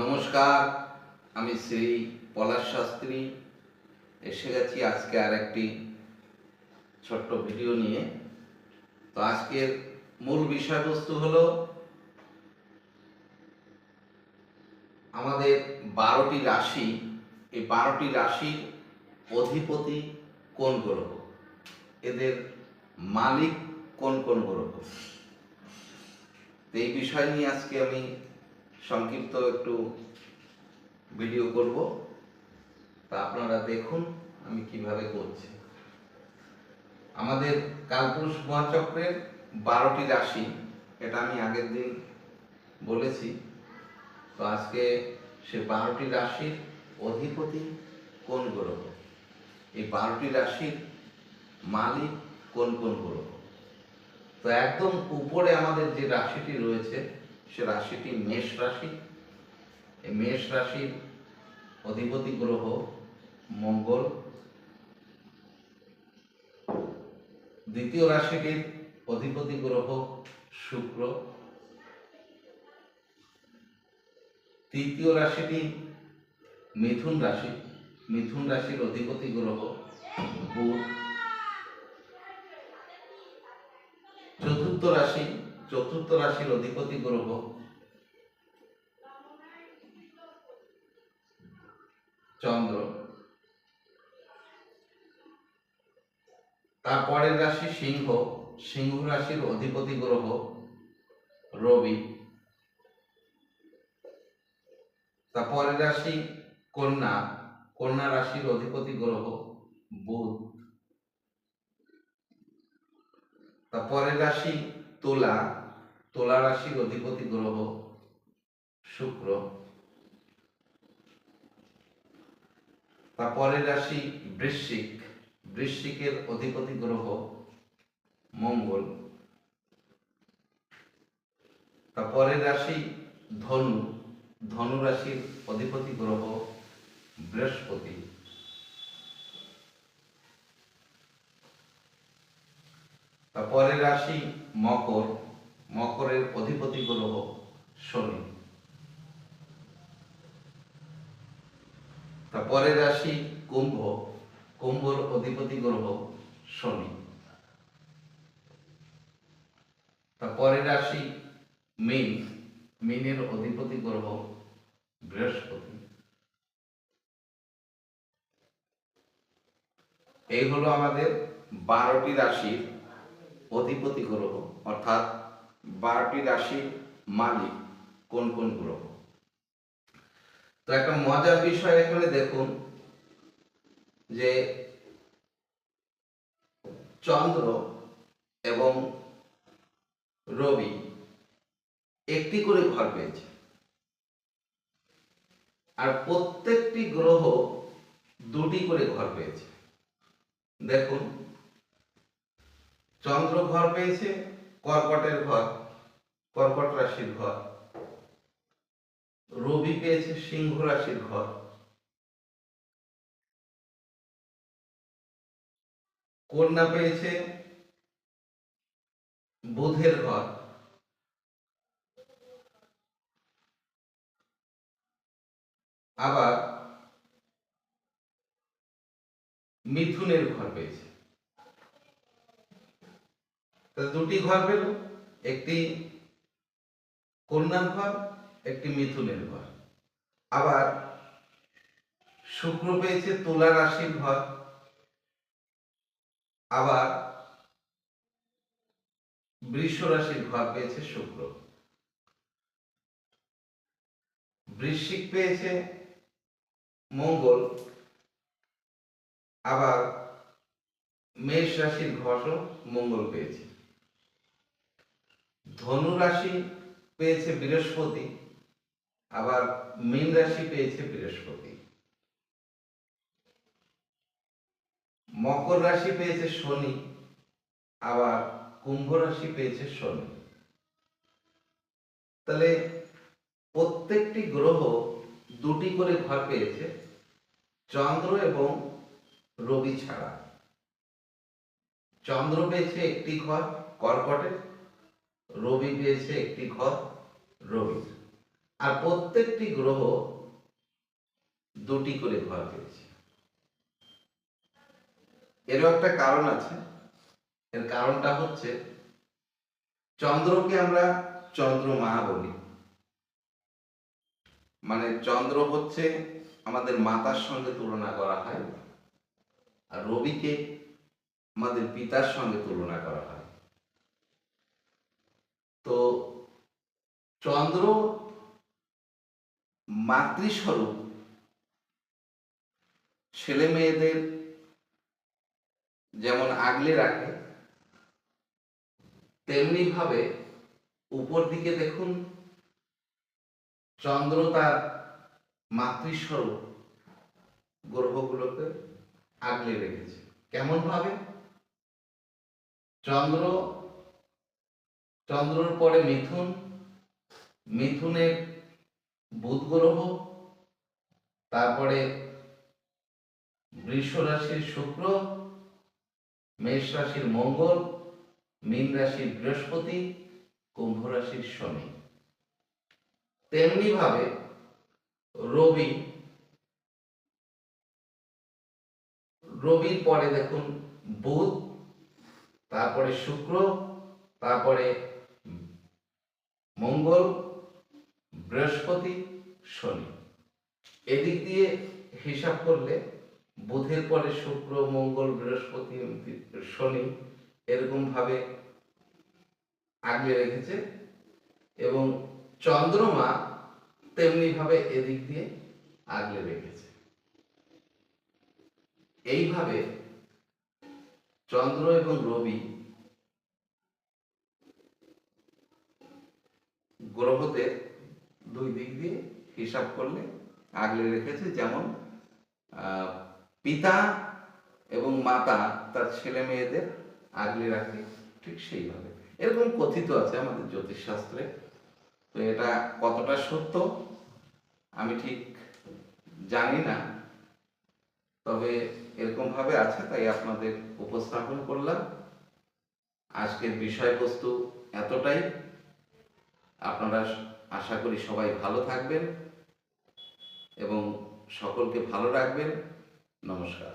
নমস্কার, আমি শ্রী পলাশ শাস্ত্রী। এসে গেছি আজকে আর একটি ছোট্ট ভিডিও নিয়ে। তো আজকের মূল বিষয়বস্তু হলো, আমাদের বারোটি রাশি, এই বারোটি রাশির অধিপতি কোন গ্রহ? এদের মালিক কোন কোন গ্রহ? এই বিষয় নিয়ে আজকে আমি সংক্ষিপ্ত একটু ভিডিও করব। তা আপনারা দেখুন আমি কীভাবে করছি। আমাদের কালপুরুষ মহাচক্রের বারোটি রাশি, এটা আমি আগের দিন বলেছি। তো আজকে সে বারোটি রাশির অধিপতি কোন গ্রহ? এই বারোটি রাশির মালিক কোন কোন গ্রহ? তো একদম উপরে আমাদের যে রাশিটি রয়েছে সে রাশিটি মেষ রাশি। এই মেষ রাশির অধিপতি গ্রহ মঙ্গল। দ্বিতীয় রাশিটির অধিপতি গ্রহ শুক্র। তৃতীয় রাশিটি মিথুন রাশি। মিথুন রাশির অধিপতি গ্রহ বুধ। চতুর্থ রাশি চতুর্থ রাশির অধিপতি গ্রহ চন্দ্র। তারপরের রাশি সিংহ। সিংহ রাশির অধিপতি গ্রহ রবি। তারপরের রাশি কন্যা। কন্যা রাশির অধিপতি গ্রহ বুধ। তারপরের রাশি তুলা। তুলা রাশির অধিপতি গ্রহ, শুক্র। তারপরের রাশি বৃশ্চিক। বৃশ্চিকের অধিপতি গ্রহ, মঙ্গল। তারপরের রাশি ধনু। ধনু রাশির অধিপতি গ্রহ, বৃহস্পতি। তারপরের রাশি মকর। মকরের অধিপতি গ্রহ শনি। তারপরের রাশি কুম্ভ। কুম্ভর অধিপতি গ্রহ শনি। তারপরের রাশি মীন। মিনের অধিপতি গ্রহ বৃহস্পতি। এই হলো আমাদের বারোটি রাশির অধিপতি গ্রহ অর্থাৎ বারোটি রাশির মালিক কোন কোন গ্রহ? তো একটা মজার বিষয় এখানে দেখুন যে চন্দ্র এবং রবি একটি করে ঘর পেয়েছে। আর প্রত্যেকটি গ্রহ দুটি করে ঘর পেয়েছে। দেখুন, চন্দ্র ঘর পেয়েছে কর্কটের ঘর, কর্কট রাশির ঘর। রবি পেয়েছে সিংহ রাশির ঘর। কন্যা পেয়েছে বুধের ঘর। আবার মিথুনের ঘর পেয়েছে। দুটি ঘর পেল, একটি কন্যার ঘর, একটি মিথুনের ঘর। আবার শুক্র পেয়েছে তুলা রাশির ঘর। আবার বৃষ রাশির ঘর পেয়েছে শুক্র। বৃশ্চিক পেয়েছে মঙ্গল। আবার মেষ রাশির ঘরও মঙ্গল পেয়েছে। ধনু রাশি পেয়েছে বৃহস্পতি, আবার মীন রাশি পেয়েছে বৃহস্পতি। মকর রাশি পেয়েছে শনি, আবার কুম্ভ রাশি পেয়েছে শনি। তাহলে প্রত্যেকটি গ্রহ দুটি করে ঘর পেয়েছে, চন্দ্র এবং রবি ছাড়া। চন্দ্র পেয়েছে একটি ঘর কর্কটে রবি পেয়েছে একটি ঘর, রবি। আর প্রত্যেকটি গ্রহ দুটি করে ঘর পেয়েছে। এরও একটা কারণ আছে। এর কারণটা হচ্ছে, চন্দ্রকে আমরা চন্দ্রমা বলি। মানে চন্দ্র হচ্ছে আমাদের মাতার সঙ্গে তুলনা করা হয়, আর রবিকে আমাদের পিতার সঙ্গে তুলনা করা হয়। তো চন্দ্র মাতৃস্বরূপ ছেলে মেয়েদের যেমন আগলে রাখে, তেমনি ভাবে উপর দিকে দেখুন, চন্দ্র তার মাতৃস্বরূপ গ্রহগুলোকে আগলে রেখেছে। কেমন ভাবে? চন্দ্র চন্দ্রর পরে মিথুন, মিথুনের বুধ গ্রহ তারপরে বৃষ রাশির শুক্র, মেষ রাশির মঙ্গল, মীন রাশির বৃহস্পতি, কুম্ভ রাশির শনি। তেমনি ভাবে রবি, রবির পরে দেখুন বুধ, তারপরে শুক্র, তারপরে মঙ্গল, বৃহস্পতি, শনি। এদিক দিয়ে হিসাব করলে বুধের পরে শুক্র, মঙ্গল, বৃহস্পতি, শনি এরকম ভাবে আগলে রেখেছে এবং চন্দ্রমা তেমনি ভাবে এদিক দিয়ে আগলে রেখেছে। এইভাবে চন্দ্র এবং রবি গ্রহদের দুই দিক দিয়ে হিসাব করলে আগলে রেখেছে, যেমন পিতা এবং মাতা তার ছেলে মেয়েদের আগলে রাখে ঠিক সেইভাবে। এরকম কথিত আছে আমাদের জ্যোতিষশাস্ত্রে। তো এটা কতটা সত্য আমি ঠিক জানি না, তবে এরকম ভাবে আছে, তাই আপনাদের উপস্থাপন করলাম। আজকের বিষয়বস্তু এতটাই। আপনারা আশা করি সবাই ভালো থাকবেন এবং সকলকে ভালো রাখবেন। নমস্কার।